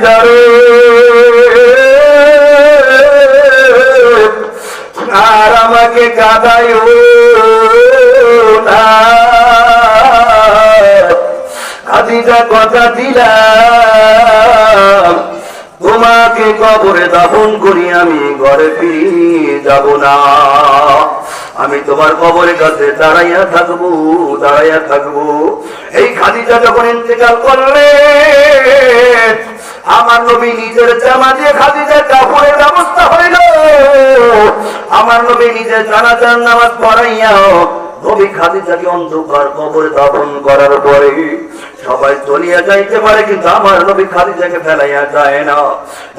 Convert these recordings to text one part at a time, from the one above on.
খাদিজারে আর আমাকে কাদাইও না কথা দিলাম। তোমাকে কবরে দাফন করি, আমি ঘরে ফিরে যাব না। আমি তোমার কবরের কাছে দাঁড়াইয়া থাকব দাঁড়াইয়া থাকব। এই খাদিজা যখন ইন্তেকাল করলে আমার নবী নিজের জামা দিয়ে খাদিজার কাপড়ের ব্যবস্থা হইল। আমার নবী নিজের জানাজার নামাজ পড়াইয়াও নবী খাদিজাকে অন্ধকার কবরে দাপন করার পরে সবাই চলিয়া যাইতে পারে, কিন্তু আমার নবী খাদিজাকে ফেলাইয়া যায় না।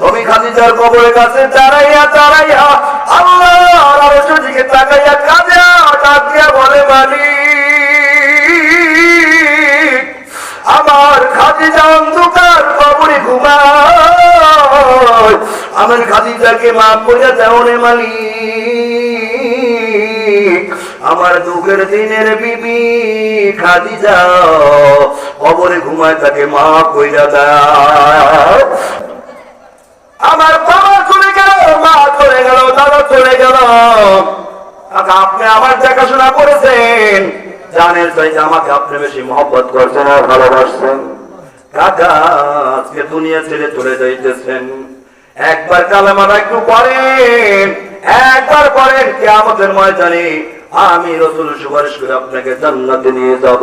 নবী খাদিজার কবরের কাছে দাঁড়াইয়া দাঁড়াইয়া আমার খাদিজাকে মাফ করিয়া দাও রে মালিক। আমার দুঃখের দিনের বিবি খাদিজা, কবরে ঘুমায় তাকে মাফ কইরা দাও। আমার বাবা চলে গেল, মা চলে গেল, দাদা চলে গেল। আপনি আমার দেখাশোনা করেছেন। জানেন চাইতে আমাকে আপনি বেশি মহব্বত করছেন আর ভালোবাসছেন। কাকা আজকে দুনিয়া ছেড়ে চলে যাইতেছেন। একবার একটু একবার কে আমাদের আমি রসুল সুপারিশ করে আপনাকে জান্নাতে নিয়ে যাব।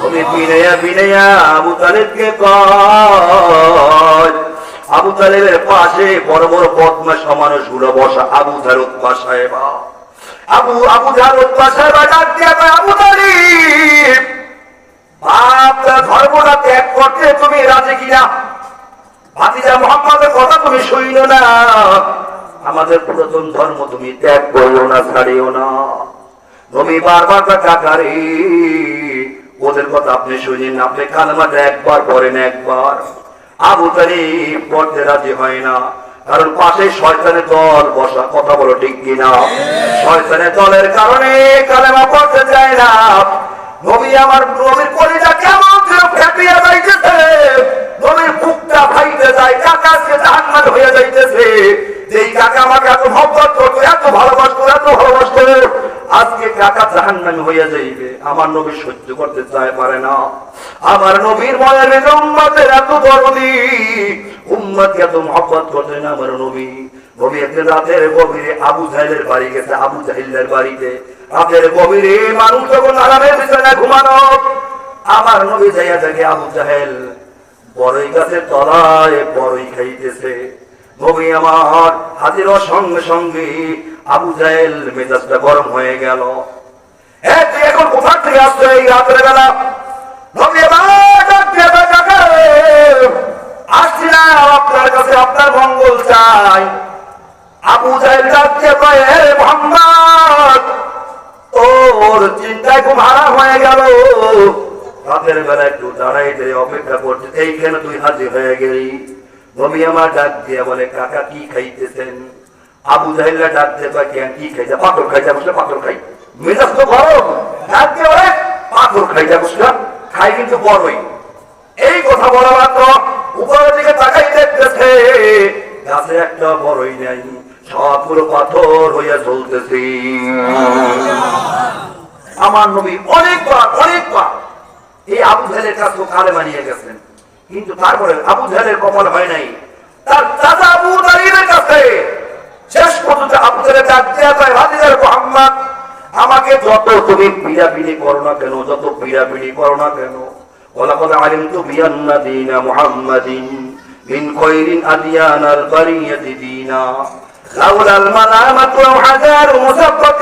তুমি বিনয়া বিনয়া, আবু তালেবকে কয়, আবু তালেবের পাশে বড় বড় বদমাস মানুষগুলো বসা, আবু ধারত সাহেবা আবু আবু ধারত সাহেবা ডাক দিয়া আবু তালিব! ওদের কথা আপনি শুনিন, আপনি একবার পড়েন একবার। আবু পড়তে রাজি হয় না। কারণ পাশে শয়তানের দল বসা, কথা বলো ঠিক কিনা? শয়তানের দলের কারণে কালেমা পড়তে চায় না। নবী আমার নবীর কলিজা কেমন নবী সহ্য করতে চায়, পারে না। আমার নবীর মনের উম্মতের এত দরদি, উম্মতকে এত মহব্বত করতে না আমার নবী। নবী একদিন রাতের গভীরে আবু জাহেলের বাড়ি গেছে, আবু জাহিল্লের বাড়িতে। রাতের গভীরে মানুষ যখন আরামের বিছানায় ঘুমানো। আমার নবী যাইয়া থাকে আবু জাহেল বড়ই গাছের তলায় বড়ই খাইতেছে। নবী আমার হাজির সঙ্গে সঙ্গে আবু জাহেল মেজাজটা গরম হয়ে গেল। হ্যাঁ তুই এখন কোথা থেকে আসছো এই রাতের বেলা? নবী আসছি না, আপনার কাছে আপনার মঙ্গল চাই। আবু জাহেল ডাক দিয়ে কয় মোহাম্মদ তোর চিন্তায় খুব হারা হয়ে গেল। রাতের বেলা একটু দাঁড়াইতে অপেক্ষা করছে, এইখানে তুই হাজির হয়ে গেলি। নবী আমার ডাক দিয়ে বলে, কাকা, কি খাইতেছেন? আবু জাহিল্লা ডাক দিয়ে কয়, কেন, কি খাইছে? পাথর খাইছে বসলে পাথর খাই। মেজাজ তো গরম। ডাক দিয়ে বলে, পাথর খাইছে বসলাম খাই কিন্তু বড়ই। এই কথা বলা মাত্র উপরের দিকে তাকাই দেখতেছে গাছে একটা বড়ই নাই, সবগুলো পাথর হইয়া চলতেছে আমার নবী অনেকবার অনেকবার এই আবু জাহেলের কাছে কালে বানিয়ে গেছেন কিন্তু তারপরে আবু জাহেলের কপাল হয় নাই তার দাদা আবু তালিবের কাছে শেষ পর্যন্ত আবু জাহেলের ডাক দেওয়া যায় হাজির মোহাম্মদ আমাকে যত তুমি পিড়াপিড়ি করো না কেন যত পিড়াপিড়ি করো না কেন ولقد علمت بأن دين محمد من خير أديان البرية دينا لولا الملامة أو حذار مسقط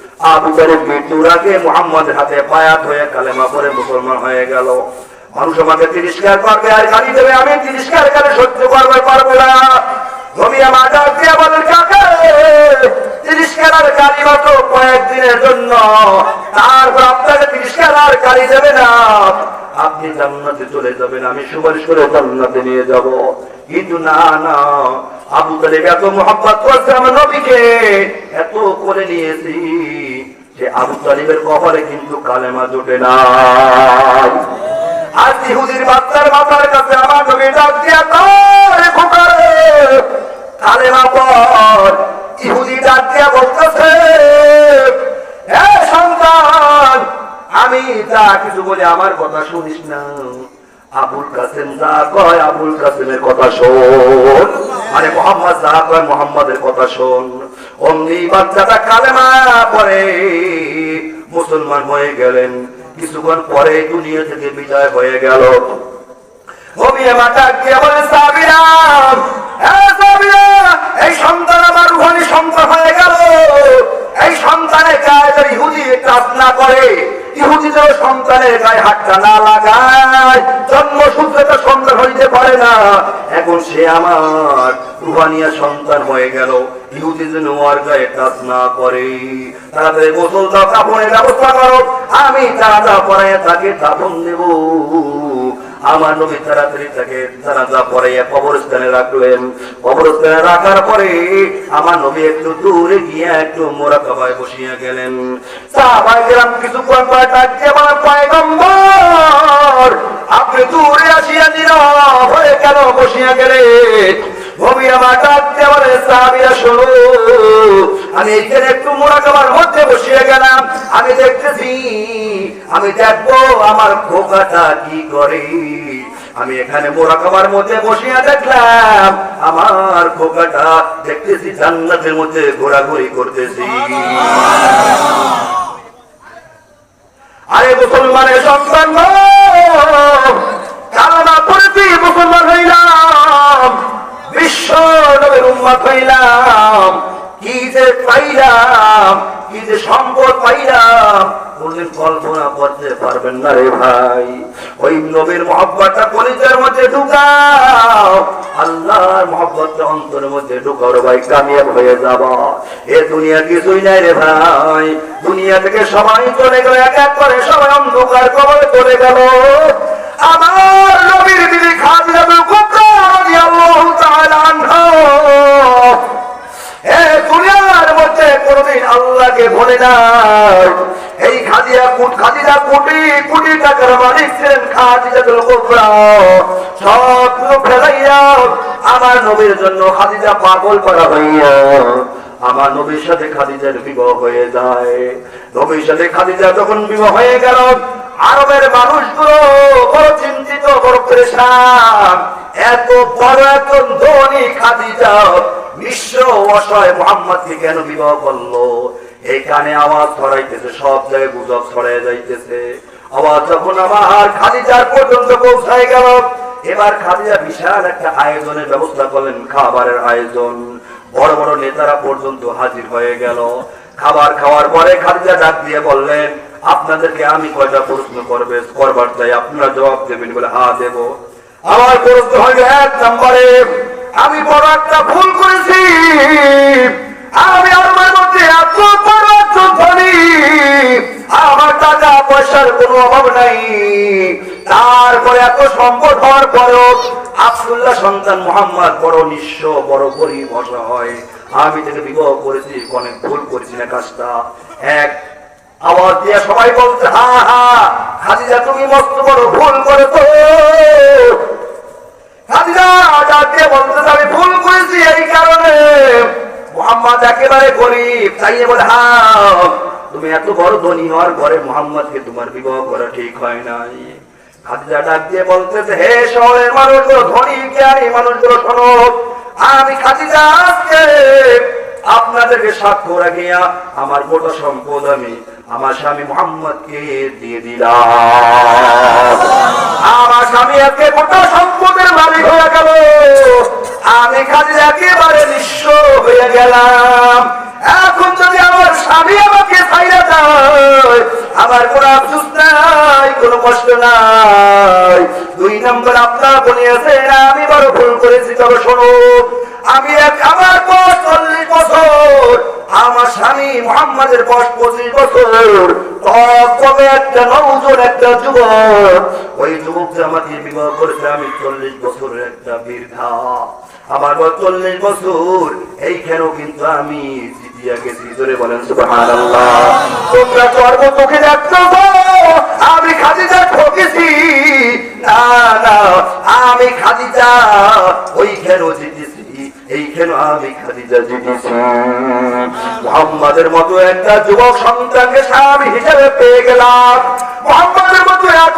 আবু মৃত্যুর আগে মোহাম্মদের হাতে হয়ে কালেমা পরে মুসলমান হয়ে গেল। মানুষ আমাকে আর গালি দেবে, আমি সহ্য করবে, পারব না। কাকে? আর গালি মাত্র কয়েকদিনের জন্য। তারপর আপনাকে তিরস্কার আর গালি দেবে না। আপনি জান্নাতে চলে যাবেন, আমি সুপারিশ করে জান্নাতে নিয়ে যাব। কিন্তু না না। আবু তালেব এত মোহাম্মত করছে আমার নবীকে। এত করে নিয়েছি যে আবু তালিবের কপালে কিন্তু কালেমা জোটে না। আজ ইহুদির বাচ্চার মাথার কাছে আমার নবী ডাক দিয়া তারে খোকারে কালেমা পর ইহুদি ডাক দিয়া বলতেছে সন্তান, আমি যা কিছু বলে আমার কথা শুনিস না। আবুল কাসেম যা কয় আবুল কাসেমের কথা শোন। আরে মোহাম্মদ যা কয় মোহাম্মদের কথা শোন। অমনি বাচ্চাটা কালেমা পরে মুসলমান হয়ে গেলেন। কিছুক্ষণ পরে দুনিয়া থেকে বিদায় হয়ে গেল। এই সন্তান আমার রুহানি সন্তান হয়ে গেল। এই সন্তানের গায়ে যদি ইহুদি কাজ না করে ইহুদিদের সন্তানের গায়ে হাতটা না লাগায় জন্মসূত্রে তো সন্তান হইতে পারে না। এখন সে আমার রুহানিয়া সন্তান হয়ে গেল। ইহুদি যেন আর গায়ে কাজ না করে। তাড়াতাড়ি গোসল দাও, কাপড়ের ব্যবস্থা করো। আমি তাড়া পরে তাকে দাপন দেবো। আমার নবী তাড়াতাড়ি তাকে জানাজা পরে কবরস্থানে রাখলেন। কবরস্থানে রাখার পরে আমার নবী একটু দূরে গিয়ে একটু মোরাকাবায় বসিয়া গেলেন। সাহাবায়ে গেলাম আমার পয়গম্বর, আপনি দূরে আসিয়া নীরব হয়ে কেন বসিয়া গেলেন? ভবি আমার বলে সাহাবিরা আমি এখানে একটু মোরাকাবার মধ্যে বসিয়ে গেলাম। আমি দেখতেছি, আমি দেখব আমার খোকাটা কি করে। আমি এখানে মোরাকাবার মধ্যে বসিয়া দেখলাম, আমার খোকাটা দেখতেছি জান্নাতের মধ্যে ঘোরাঘুরি করতেছি। আরে মুসলমানের সন্তান কালনা পড়েছি মুসলমান হইলাম, বিশ্ব নবীর উম্মত হইলাম। কি যে সম্পদ ভাই। ওই নবীর মহব্বতটা মধ্যে হয়ে যাব। এ দুনিয়া কিছুই নাই রে ভাই। দুনিয়া থেকে সবাই চলে গেল, এক এক করে সবাই অন্ধকার কবলে চলে গেল। আমার নবীর দিদি খাদিজাতুল দুনিয়ার মধ্যে কোনদিন আল্লাহকে ভুলে এই খাদিয়া খাদিজা কোটি কোটি টাকার মালিক আমার নবীর জন্য খাদিজা পাগল করা হইয়া আমার নবীর সাথে খাদিজার বিবাহ হয়ে যায়। নবীর সাথে খাদিজা যখন বিবাহ হয়ে গেল, আরবের মানুষগুলো বড় চিন্তিত, বড় পরেশান। এত বড় এত ধনী খাদিজা বিশ্ব অসহায় মোহাম্মদকে কেন বিবাহ করল? এখানে আওয়াজ ছড়াইতেছে, সব জায়গায় গুজব ছড়াই যাইতেছে। আওয়াজ যখন আমার খাদিজার পর্যন্ত পৌঁছায় গেল, এবার খাদিজা বিশাল একটা আয়োজনের ব্যবস্থা করলেন, খাবারের আয়োজন। বড় বড় নেতারা পর্যন্ত হাজির হয়ে গেল। খাবার খাওয়ার পরে খাদিজা ডাক দিয়ে বললেন, আপনাদেরকে আমি কয়টা প্রশ্ন করবে? করবার চাই। আপনারা জবাব দেবেন বলে হা দেব। আমার প্রশ্ন হইল এক নম্বরে আমি বড় একটা ভুল করেছি। আমি আমার মধ্যে এত বড় একজন ধনী আমার টাকা পয়সার কোনো অভাব নাই। তারপরে এত সম্পদ হওয়ার পরেও আবদুল্লাহ সন্তান মোহাম্মদ বড় নিঃস্ব, বড় গরিব অসহায় আমি তাকে বিবাহ করেছি অনেক ভুল করেছি না কাজটা। এক আওয়াজ দিয়ে সবাই বলছে, হা হা, খাদিজা, তুমি মস্ত বড় ভুল দিয়ে বলতেছে আমি বলে, হা, তুমি এত বড় ধনী হওয়ার পরে মোহাম্মদকে তোমার বিবাহ করা ঠিক হয় নাই। খাদিজা ডাক দিয়ে বলতেছে, হে শহরের মানুষগুলো, ধনী, জ্ঞানী মানুষগুলো শোনো, আমি খাদিজা আজকে আপনাদেরকে সাক্ষ্য রাখিয়া আমার গোটা সম্পদ আমি, আমার স্বামী মোহাম্মদকে দিয়ে দিলাম। আমার স্বামী আজকে গোটা সম্পদের মালিক হয়ে গেল। আমি খালি একেবারে নিঃস্ব হয়ে গেলাম। এখন যদি আমার স্বামী আমাকে ছাইরা যায় আমার কোনো আফসুস নাই, কোনো কষ্ট নাই। দুই নম্বর আপনার বলিয়েছেন, আমি বড় ভুল করেছি, তবে শোনো আমি আমার পর চল্লিশ বছর, আমার স্বামী মোহাম্মদের বয়স পঁচিশ বছর। তবে একটা নৌজন একটা যুবক। ওই যুবককে আমাকে বিবাহ করেছে, আমি চল্লিশ বছরের একটা বৃদ্ধা। আমার বয়স চল্লিশ বছর, এইখানেও কিন্তু আমি আমি খাদিজা ঠকেছি। না না এইখানে মতো একটা যুবক সন্তানকে স্বামী হিসেবে পেয়ে গেলাম। মোহাম্মদের মতো এত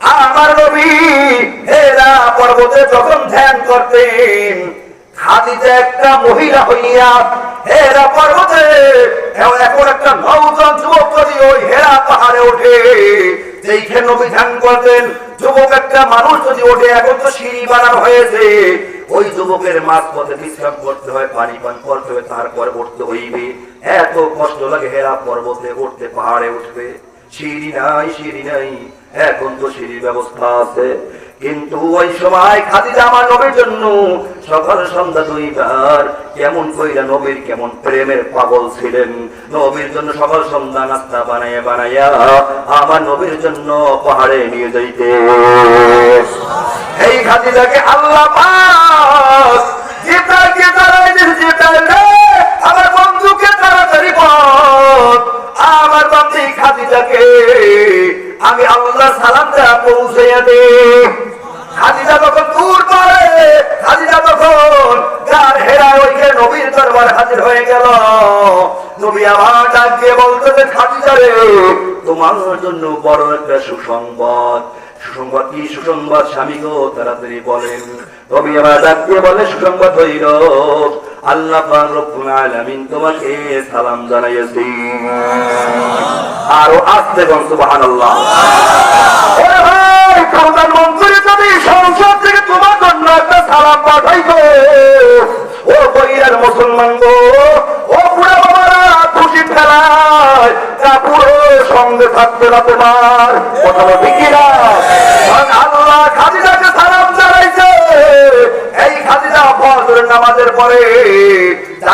আমার নবী হেরা পর্বতে যখন ধ্যান করতেন, খাদিজা একটা মহিলা হইয়া হেরা পর্বতে এখন একটা নৌজন যুবক যদি ওই হেরা পাহাড়ে ওঠে, যেইখানে নবী ধ্যান করতেন, যুবক একটা মানুষ যদি ওঠে, এখন তো সিঁড়ি বানানো হয়েছে। ওই যুবকের মাঝ পথে বিশ্রাম করতে হয়, পানি পান করতে হয়, তারপর উঠতে হইবে। এত কষ্ট লাগে হেরা পর্বতে উঠতে, পাহাড়ে উঠবে। সিঁড়ি নাই সিঁড়ি নাই এখন তো সিঁড়ির ব্যবস্থা আছে। কিন্তু ওই সময় খাদিজা আমার নবীর জন্য সকাল সন্ধ্যা দুইবার কেমন কইরা নবীর কেমন প্রেমের পাগল ছিলেন। নবীর জন্য সকাল সন্ধ্যা নাস্তা বানাইয়া বানাইয়া আমার নবীর জন্য পাহাড়ে নিয়ে যাইতে। এই খাদিজাকে আল্লাহ পাক দিয়েছে, জিব্রাইল রে, আমার বন্ধুকে তাড়াতাড়ি বল। আমার বান্দি খাদিজাকে আমি আল্লাহ সালামটা পৌঁছাইয়া দে। খাদিজা যখন দূর পড়ে খাদিজা তখন যার হেরা ওইখানে নবীর দরবার হাজির হয়ে গেল, নবী আমার ডাক দিয়ে বলতেছে, খাদিজা রে, তোমার জন্য বড় একটা সুসংবাদ। সুসংবাদ কি সুসংবাদ স্বামী গো তাড়াতাড়ি বলেন। আমার বলে, সুসংবাদ হইল, আল্লাহ রব্বুল তোমাকে সালাম জানাইয়াছি। আরও ও মুসলমান সঙ্গে থাকবে না তোমার। কথা বলবি কিনা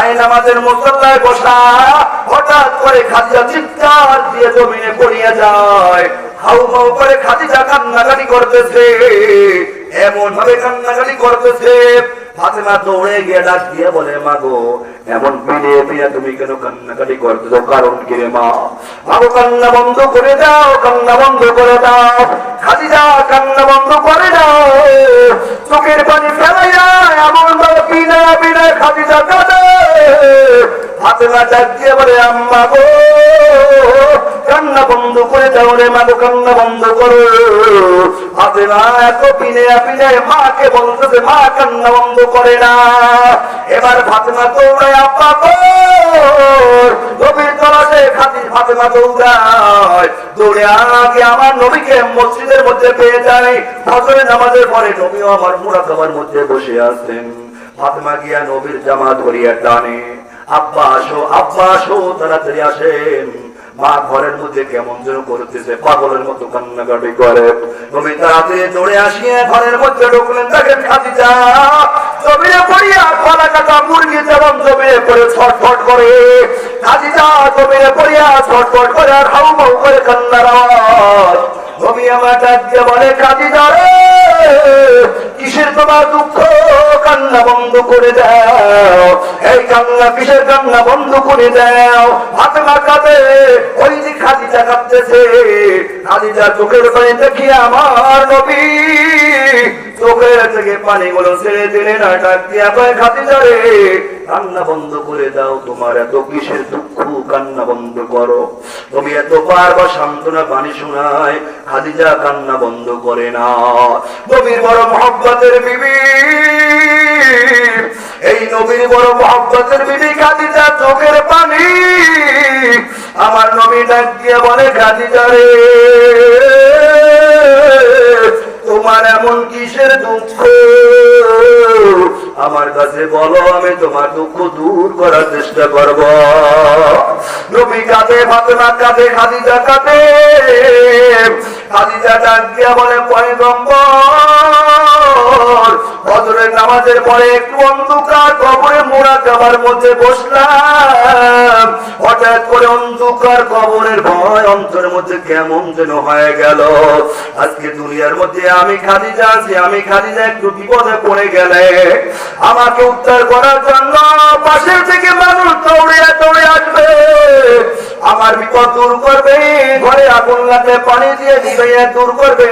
যাই নামাজের মুসল্লায় বসা, হঠাৎ করে খাদিজা চিৎকার দিয়ে জমিনে পড়িয়া যায়। হাউ হাউ করে খাদিজা কান্নাকাটি করতেছে। এমন ভাবে কান্নাকাটি করতেছে। চোখের পানি ফেলাইয়া এমন ভাবে পিনা পিনা খাদিজা কাঁদে। ফাতেমা ডাক বলে, আম্মা গো, কান্না বন্ধ করে দাও রে মা কান্না বন্ধ করো। ফাতেমা এত পিনে পিনে মাকে বলতেছে মা, কান্না বন্ধ করে না। এবার ফাতেমা দৌড়ায় আপা গো আমার নবীকে মধ্যে বসে আছেন। ফাতেমা গিয়া নবীর জামা ধরিয়া টানে। আব্বা আসো আব্বা আসো, তাড়াতাড়ি আসেন। মা ঘরের মধ্যে কেমন যেন করতেছে, পাগলের মতো কান্নাকাটি করে। নবী তাড়াতাড়ি দৌড়ে আসিয়ে ঘরের মধ্যে ঢুকলেন, দেখেন খাদিজা, জমিনে পড়িয়া কলা কাটা মুরগি যেমন জমিনে পড়ে ছটফট করে। খাদিজা, জমিনে পড়িয়া ছটফট করে আর হাউ মাউ করে কান্নার বলে রে, কিসের তোমার দুঃখ? কান্না বন্ধ করে দাও। এই কান্না কিসের কান্না বন্ধ করে দাও। না কাঁদে, ওই যে খাদিজা কাঁদতেছে। খাদিজা চোখের পানি দেখি আমার নবী। চোখের থেকে পানিগুলো ছেড়ে দিলে না, ডাক দিয়া কয়, খাদিজা রে, কান্না বন্ধ করে দাও তোমার, এত কিসের দুঃখ, কান্না বন্ধ করো। তুমি এত বারবার সান্ত্বনা পানি শোনায়, খাদিজা কান্না বন্ধ করে না। নবীর বড় মহব্বতের বিবি, এই নবীর বড় মহব্বতের বিবি খাদিজা চোখের পানি। আমার নবী ডাক দিয়ে বলে, খাদিজা রে তোমার এমন কিসের দুঃখ? আমার কাছে বলো, আমি তোমার দুঃখ দূর করার চেষ্টা করব। নবী কাঁদে, ফাতেমা কাঁদে, খাদিজা কাঁদে। খাদিজা ডাক দিয়া বলে, পয়গম্বর হজরের নামাজের পরে একটু অন্ধকার কবরে মোড়া কাবার মধ্যে বসলাম। হঠাৎ করে অন্ধকার কবরের ভয় অন্তরের মধ্যে কেমন যেন হয়ে গেল। আজকে দুনিয়ার মধ্যে আমি খালি যাচ্ছি আমি খালি যা একটু বিপদে পড়ে গেলে। আমাকে উদ্ধার করার জন্য পাশের থেকে মানুষ দৌড়িয়ে দৌড়ে আসবে। আমার বিপদ দূর করবে, ঘরে আগুন লাগলে পানি দিয়ে দিবে দূর করবে।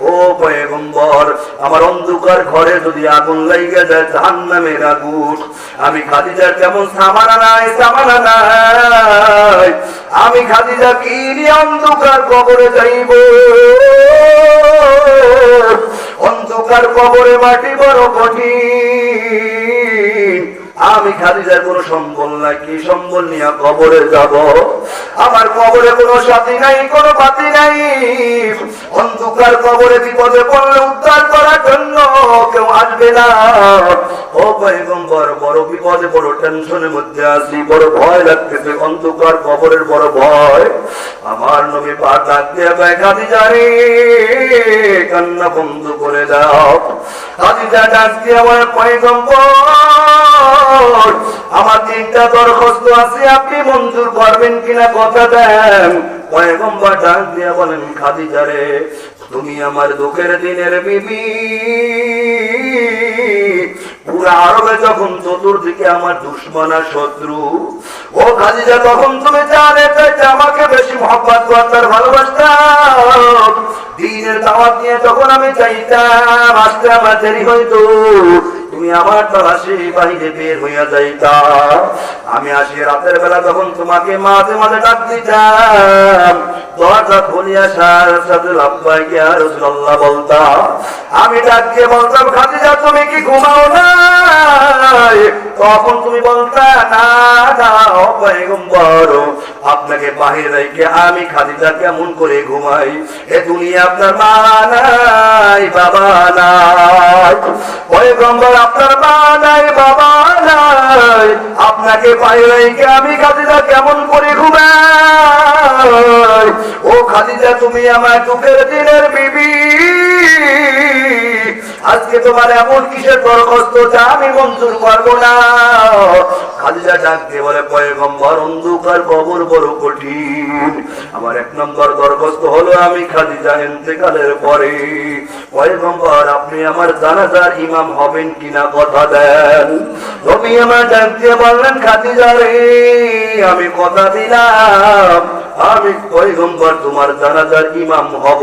ও পয়গম্বর, আমার অন্ধকার ঘরে যদি আগুন লাইগে যায় জাহান্নামের আগুন আমি খাদিজার কেমন সামানা নাই সামানা নাই। আমি খাদিজা কি অন্ধকার কবরে যাইব? অন্ধকার কবরে মাটি বড় কঠিন। আমি খাদিজার কোনো সম্বল নাই, কি সম্বল নিয়ে কবরে যাব? আমার কবরে কোনো সাথী নাই, কোনো পাতি নাই। অন্ধকার কবরে বিপদে পড়লে উদ্ধার করার জন্য কেউ আসবে না। ও পয়গম্বর, বড় বিপদে, বড় টেনশনের মধ্যে আছি, বড় ভয় লাগতেছে, অন্ধকার কবরের বড় ভয়। আমার নবী পা ডাক দিয়ে রে, কান্না বন্ধ করে দাও। খাদিজা ডাক দিয়ে আমার পয়গম্বর আমার তিনটা দরখাস্ত আছে, আপনি মঞ্জুর করবেন কিনা কথা দেন। পয়গম্বর ডাক দিয়ে বলেন, খাদিজা রে, তুমি আমার দুঃখের দিনের বিবি। পুরা আরবে যখন চতুর্দিকে আমার দুশ্মন শত্রু, ও খাদিজা, তখন তুমি জানে আমাকে বেশি মহব্বত করতার ভালোবাসতাম দিনের দাওয়াত নিয়ে যখন আমি চাইতাম আসতে আমার দেরি হইতো। তুমি আমার তলাশে বাহিরে বের হইয়া যাইতা। আমি আসি রাতের বেলা যখন তোমাকে মাঝে মাঝে ডাক দিতাম, দরজা খুলিয়া সার সাথে লাভবাই গিয়া রসুল্লাহ বলতাম আমি ডাক দিয়ে বলতাম, খাদিজা, তুমি কি ঘুমাও না তখন তুমি বলতা, না না পয়গম্বর, আপনাকে বাহিরে রেখে আমি খাদিজা কেমন করে ঘুমাই। এ দুনিয়া আপনার মা নাই, বাবা নাই। পয়গম্বর, আপনার মা নাই, বাবা নাই। আপনাকে বাইরে রেখে আমি খাদিজা কেমন করে ঘুমাই। ও খাদিজা, তুমি আমার দুঃখের দিনের বিবি। আজকে তোমার এমন কিসের দরখাস্ত যা আমি মঞ্জুর করব না? খাদিজা ডাক দিয়ে বলে, পয়গম্বর, অন্ধকার কবর বড় কঠিন। আমার এক নম্বর দরখাস্ত হলো আমি খাদিজা এতেকালের পরে। পয়গম্বর, আপনি আমার জানাজার ইমাম হবেন কিনা কথা দেন। তুমি আমার ডাক দিয়ে বললেন খাদিজা রে, আমি কথা দিলাম। আমি পয়গম্বর, তোমার জানাজার ইমাম হব।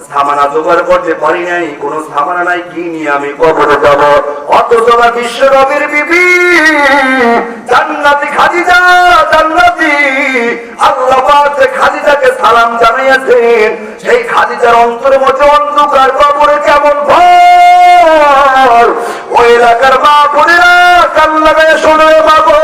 সামানা জোগাড় করতে পারি নাই, কোন সামানা নাই, কি নিয়ে আমি কবরে যাব? অথচ আমার বিশ্ব রবির বিবি, জান্নাতি খাদিজা, জান্নাতি, আল্লাহ পাক খাদিজাকে সালাম জানাইয়াছেন, সেই খাদিজার অন্তরের মধ্যে অন্ধকার কবরে কেমন ভয় ওই এলাকার মা বোনেরা কান লাগায় শোনে বাবু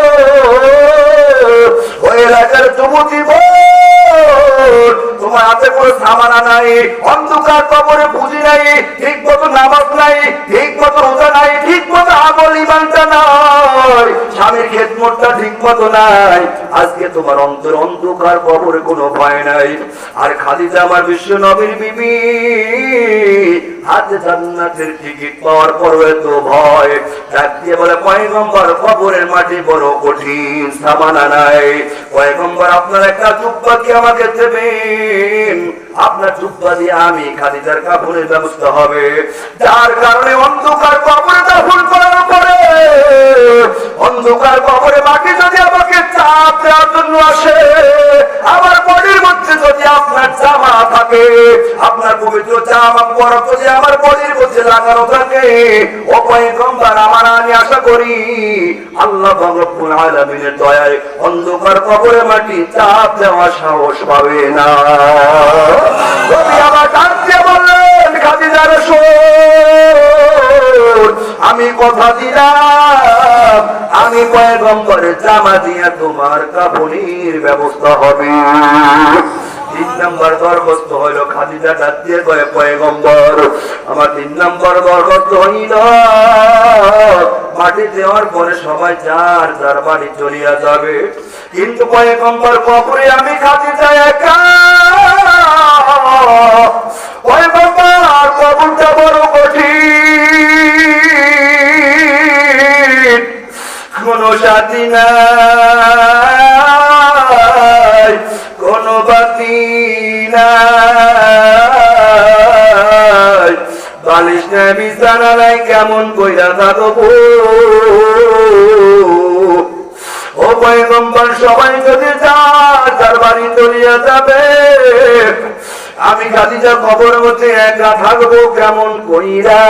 ওই এলাকার যুবতী বোন তোমার হাতে কোনো সামানা নাই, অন্ধকার কবরে পুঁজি নাই, ঠিক মতো নামাজ নাই, ঠিক মতো রোজা নাই, ঠিক মতো আমল ইমানটা নাই। স্বামীর খেদমতটা ঠিক মতো নাই। আজকে তোমার অন্তর অন্ধকার কবরে কোনো ভয় নাই। আর খালিদা আমার বিশ্ব নবীর বিবি, হাতে জান্নাতের টিকিট পাওয়ার পরও এত ভয়। ডাক দিয়ে বলে, পয়গম্বর, কবরের মাটি বড় কঠিন, সামানা নাই। পয়গম্বর, আপনার একটা চুপ্পা কি আমাকে দেবেন আপনার জুব্বা দিয়ে আমি খাদিজার কাপড়ের ব্যবস্থা হবে। যার কারণে অন্ধকার কবরে দাফন করার পরে অন্ধকার কবরে বাকি যদি আমাকে চাপ দেওয়ার জন্য আসে, আমার বডির মধ্যে যদি আপনার জামা থাকে, আপনার পবিত্র জামা বরফ যদি আমার বডির মধ্যে লাগানো থাকে পয়গম্বর আমার আমি আশা করি আল্লাহ রব্বুল আলামিনের দয়ায় অন্ধকার কবরে মাটি চাপ দেওয়া সাহস পাবে না। নবী আমার ডাক দিয়ে বললেন, খাদিজা রাসূল, আমি কথা দিলাম। আমি কয়েক পয়গম্বরের জামা দিয়া তোমার কাপড়ের ব্যবস্থা হবে। তিন নম্বর দরখাস্ত হইল খাদিজা ডাক দিয়ে কয়ে, পয়গম্বর, আমার তিন নম্বর দরখাস্ত হইল। মাটি দেওয়ার পরে সবাই যার যার বাড়ি চলিয়া যাবে। কিন্তু পয়গম্বর কবরে আমি খাদিজা একা। পয়গম্বর, কবরটা বড় কঠিন। কোন সাথী নাই, কোনো বাতি নাই। বালিশ নাই বিছানা নাই কেমন কইরা থাকব ও পয়গম্বর, সবাই যদি যায় তার বাড়ি চলিয়া যাবে, আমি খাদিজা খবর মধ্যে একা থাকব, কেমন কইরা?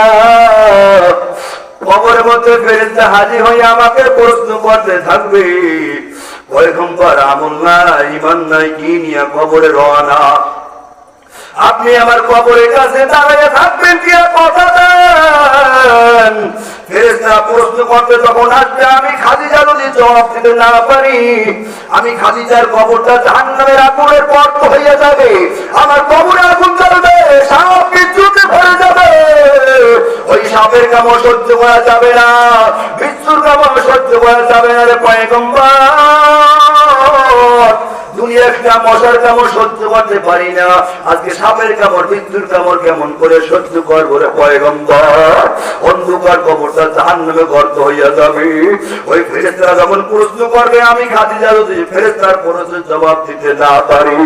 কবরের মধ্যে ফেরেস্তা হাজির হয়ে আমাকে প্রশ্ন করতে থাকবে ভয়ঙ্কর আমল নাই ইমান নাই, কি নিয়ে কবরে রওনা? আপনি আমার কবরের কাছে দাঁড়িয়ে থাকবেন কি আর কথা দেন? ফেরেশতা প্রশ্ন করতে যখন আসবে আমি খাদিজা যদি জবাব দিতে না পারি, আমি খাদিজার কবরটা জাহান্নামের আগুনের পর্ত হইয়া যাবে। আমার কবরে আগুন জ্বলবে, সাপ বিদ্যুতে ভরে যাবে। ওই সাপের কামড় সহ্য করা যাবে না বিদ্যুর কামড় সহ্য করা যাবে না রে পয়গম্বর। দুনিয়ার মশার কামড় সহ্য করতে পারি না। আজকে সাপের কামড়, মৃত্যুর কামড় কেমন করে সহ্য করব অন্ধকার কবরটা জাহান নামে গর্ত হইয়া যাবে। ওই ফেরেস্তারা যখন প্রশ্ন করবে, আমি খাদিজা যদি ফেরেস্তার প্রশ্নের জবাব দিতে না পারি,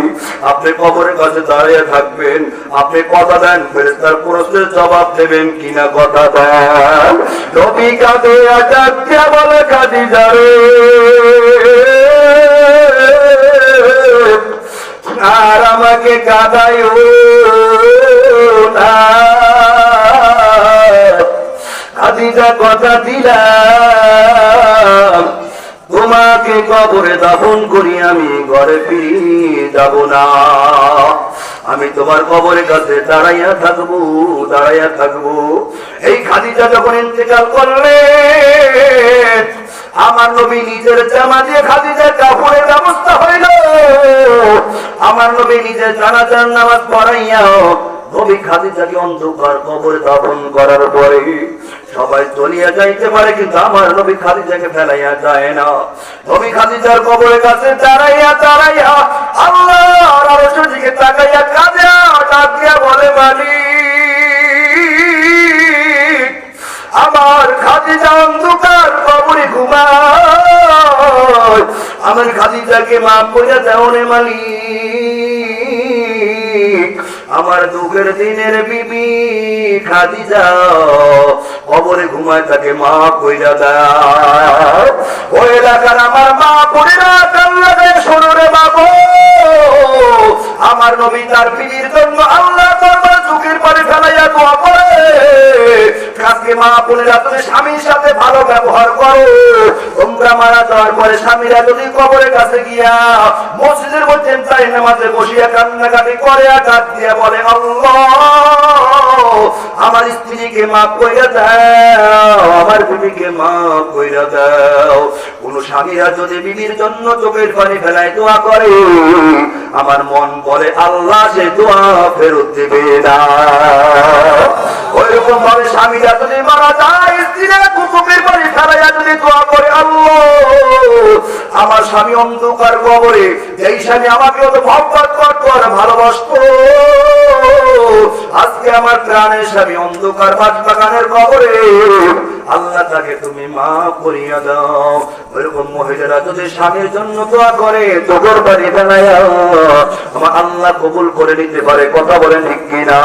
আপনি কবরের কাছে দাঁড়িয়ে থাকবেন, আপনি কথা দেন ফেরেস্তার প্রশ্নের জবাব দেবেন কিনা কথা দেন। রবি কাঁদে, আজাদ বলে খাদিজা রে? আর আমাকে না। খাদিজা কথা দিলাম। তোমাকে কবরে দাফন করি, আমি ঘরে ফিরে যাব না। আমি তোমার কবরের কাছে দাঁড়াইয়া থাকব দাঁড়াইয়া থাকব। এই খাদিজা যখন ইন্তেকাল করলে আমার নবী নিজের জামা দিয়ে খাদিজার কাপড়ের ব্যবস্থা আমার নবী নিজের জানাজার নামাজ পড়াইয়া নবী খাদিজাকে অন্ধকার কবরে দাফন করার পরে সবাই চলিয়া যাইতে পারে, কিন্তু আমার নবী খাদিজাকে ফেলাইয়া যায় না। নবী খাদিজার কবরের কাছে দাঁড়াইয়া দাঁড়াইয়া আল্লাহ আরশের তাকাইয়া কাঁদিয়া ডাক দিয়া বলে, মালিক, আমার খাদিজা অন্ধকার কবরে ঘুমায়। আমার খাদিজাকে মাফ করে দাও রে মালিক। আমার দুঃখের দিনের বিবি খাদিজা, কবরে ঘুমায় তাকে মা কইরা দাও। ও এলাকার আমার মা পড়িরা কাল্লাকে শোনো রে বাবু। আমার নবী তার বিবির জন্য আল্লাহ দরবার চোখের পানি ফেলাইয়া দোয়া করে। আজকে মা বোনেরা তুমি স্বামীর সাথে ভালো ব্যবহার করো। তোমরা মারা যাওয়ার পরে স্বামীরা যদি কবরের কাছে গিয়া মসজিদের মধ্যে চাই নামাজে বসিয়া কান্নাকাটি করে, আঘাত দিয়া বলে আমার স্ত্রীকে মা কইরা দাও, আমার বিবিকে মা কইরা দাও। কোন স্বামীরা যদি বিবির জন্য চোখের পানি ফেলায় দোয়া করে, আমার মন বলে, আল্লাহ সে দোয়া ফেরত দেবে না। ওইরকম ভাবে স্বামীরা যদি মারা যায় স্ত্রীরা কুকুমের বাড়ি ফেলাইয়া যদি দোয়া করে, আল্লাহ, আমার স্বামী অন্ধকার কবরে, এই স্বামী আমাকে অত মহব্বত করতো আর ভালোবাসতো। আজকে আমার প্রাণের স্বামী অন্ধকার বাগানের কবরে আল্লাহ তাকে তুমি মা করিয়া দাও। ওইরকম মহিলারা যদি স্বামীর জন্য দোয়া করে তোর বাড়ি ফেলাইয়া, আমার আল্লাহ কবুল করে নিতে পারে, কথা বলে ঠিক কিনা?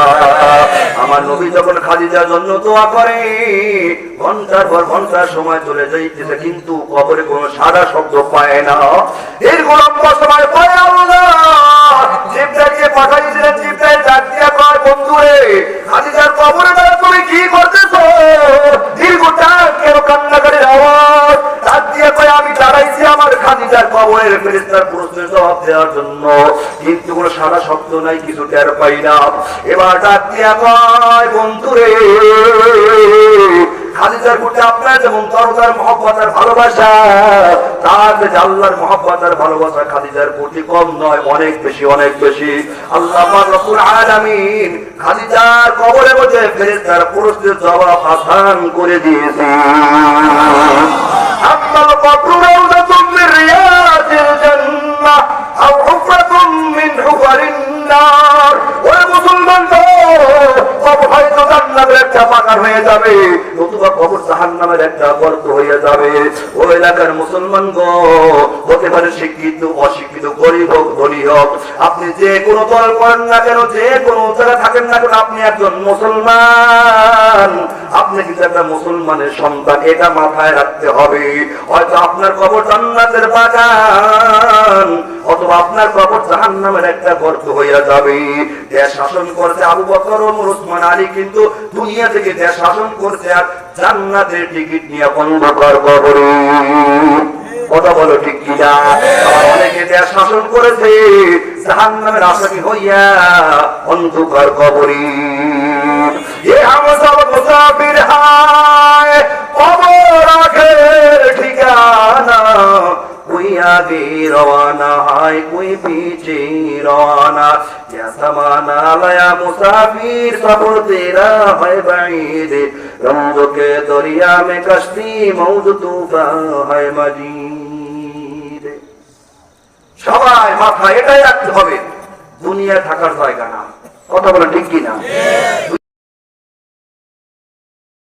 আমার নবী যখন খাদিজার জন্য দোয়া করে, ঘণ্টার পর ঘণ্টার সময় চলে যাইতেছে, কিন্তু কবরে কোনো সাদা শব্দ পায় না। এর লম্বা সময় পায় আল্লাহ। জিব্রাইলকে পাঠাইছিলেন, জিব্রাইল ডাক দিয়া বন্ধুরে, খাদিজার কবরে তুমি কি করতেছো? কেন কান্নাকারির আওয়াজ? তার দিয়ে কয়, আমি দাঁড়াইছি আমার খাদিজার কবরের প্রশ্নের জবাব দেওয়ার জন্য। কিন্তু কোনো সারা শব্দ নাই, কিছু টের পাই না। এবার ডাক কয়, বন্ধুরে, খাদিজার আপনার যেমন ভালোবাসা, তার যে আল্লাহর ভালোবাসা খাদিজার প্রতি কম নয়, অনেক বেশি অনেক বেশি। আল্লাহ রব্বুল আলামিন খাদিজার কবরে বসে পুরুষদের করে দিয়েছে। আম্মাল কবরু রাউদাতুম রিয়াজিল জান্নাহ, আও হুফরাতুম মিন নার। ওরে মুসলমান আপনি যে কোনো দল করেন না কেন, যে কোনো জায়গায় থাকেন না কেন, আপনি একজন মুসলমান। আপনি কিন্তু একটা মুসলমানের সন্তান, এটা মাথায় রাখতে হবে। হয়তো আপনার কবর জান্নাতের বাগান, অথবা আপনার কবর জাহান্নামের একটা গর্ত হইয়া যাবে। দেশ শাসন করছে আবু বকর বকর উসমান আলী কিন্তু দুনিয়া থেকে দেশ শাসন করছে আর জান্নাতের টিকিট নিয়ে অন্ধকার কবরে। কথা বলো ঠিক কিনা অনেকে দেশ শাসন করেছে, জাহান্নামের আসামি হইয়া অন্ধকার কবরে। এ আমার সব হইয়া বীর রওয়ানা হয় কুই পিছে রওয়ানা ইয়া লয়া মুসাফির সফর তেরা হয় বাইর রমজকে দরিয়া মে কশতি মৌজ তুফা হয় মজির সবাই মাথা এটাই রাখতে হবে। দুনিয়া থাকার জায়গা না। কথা বলে ঠিক কিনা?